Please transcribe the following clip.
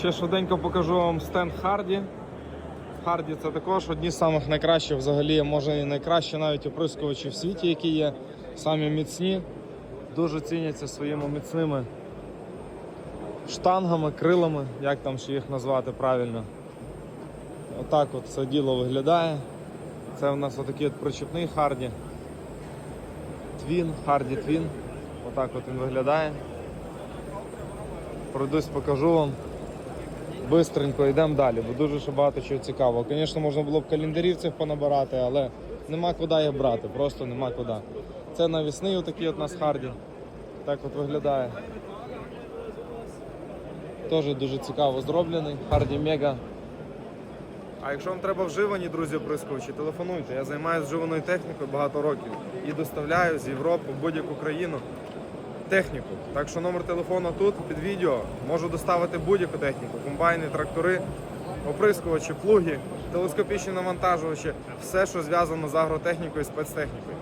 Ще швиденько покажу вам стенд Харді. Харді це також одні з самих найкращих, взагалі, може і найкращі навіть оприскувачі в світі, які є. Самі міцні, дуже ціняться своїми міцними штангами, крилами, як там ще їх назвати правильно. Отак от це діло виглядає. Це у нас отакий от причепний Харді. Твін, Харді Твін. Отак от він виглядає. Пройдусь, покажу вам. Бистренько йдемо далі, бо дуже ще багато чого цікавого. Звісно, можна було б календарів цих понабирати, але нема куди їх брати, просто нема куди. Це навісний отакий от у нас Харді. Так от виглядає. Теж дуже цікаво зроблений. Харді Мега. А якщо вам треба вживані, друзі, оприскувачі, телефонуйте. Я займаюся вживаною технікою багато років і доставляю з Європи в будь-яку країну техніку. Так що номер телефону тут під відео можу доставити будь-яку техніку: комбайни, трактори, оприскувачі, плуги, телескопічні навантажувачі, все, що зв'язано з агротехнікою і спецтехнікою.